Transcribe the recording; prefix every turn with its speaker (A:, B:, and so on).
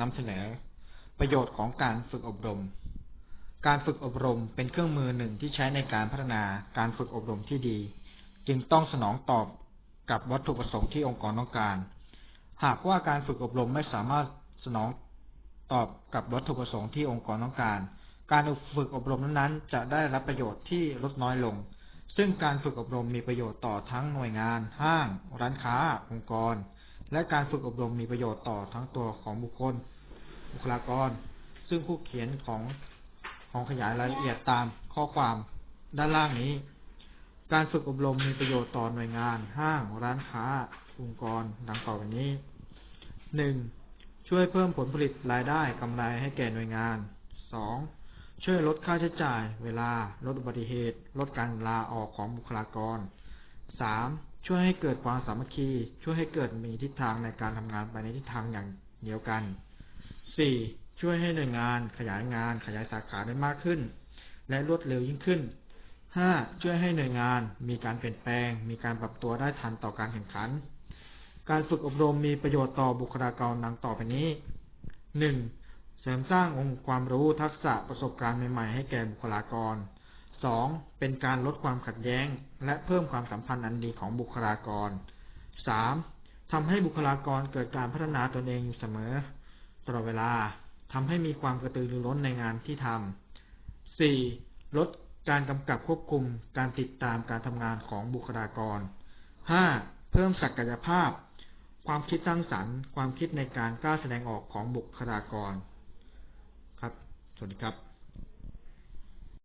A: นำเสนอ ประโยชน์ของการฝึกอบรม การฝึกอบรมเป็นเครื่องมือหนึ่งที่ใช้ในการพัฒนาการฝึกอบรมที่ดี จึงต้องสนองตอบกับวัตถุประสงค์ที่องค์กรต้องการ หากว่าการฝึกอบรมไม่สามารถสนองตอบกับวัตถุประสงค์ที่องค์กรต้องการ การฝึกอบรมนั้นๆ จะได้รับประโยชน์ที่ลดน้อยลง ซึ่งการฝึกอบรมมีประโยชน์ต่อทั้งหน่วยงาน ห้าง ร้านค้า องค์กร และการฝึกอบรมมีประโยชน์ต่อทั้งตัวของบุคคล บุคลากร ซึ่งผู้เขียนของของขยายรายละเอียดตามข้อความด้านล่างนี้ การฝึกอบรมมีประโยชน์ต่อหน่วยงาน ห้าง ร้านค้า องค์กร ดังต่อไปนี้ 1. ช่วยเพิ่มผลผลิตรายได้กำไรให้แก่หน่วยงาน 2. ช่วยลดค่าใช้จ่าย เวลา ลดอุบัติเหตุ ลดการลาออกของบุคลากร 3. ช่วยให้เกิดความสามัคคี ช่วยให้เกิดมีทิศทางในการทำงานไปในทิศทางอย่างเดียวกัน 4. ช่วยให้หน่วยงานขยายงานขยายสาขาได้มากขึ้น และรวดเร็วยิ่งขึ้น 5. ช่วยให้หน่วยงานมีการเปลี่ยนแปลง มีการปรับตัวได้ทันต่อการแข่งขัน การฝึกอบรมมีประโยชน์ต่อบุคลากรดังต่อไปนี้ 1. เสริมสร้างองค์ความรู้ทักษะประสบการณ์ใหม่ๆให้แก่บุคลากร 2. เป็นการลดความขัดแย้ง และเพิ่มความสัมพันธ์อันดีของบุคลากร 3. ทำให้บุคลากรเกิดการพัฒนาตนเองอยู่เสมอตลอดเวลาทำให้มีความกระตือรือร้นในงานที่ทำ 4. ลดการกำกับควบคุมการติดตามการทำงานของบุคลากร 5. เพิ่มศักยภาพ ความคิดสร้างสรรค์ ความคิดในการกล้าแสดงออกของบุคลากร ครับ สวัสดีครับ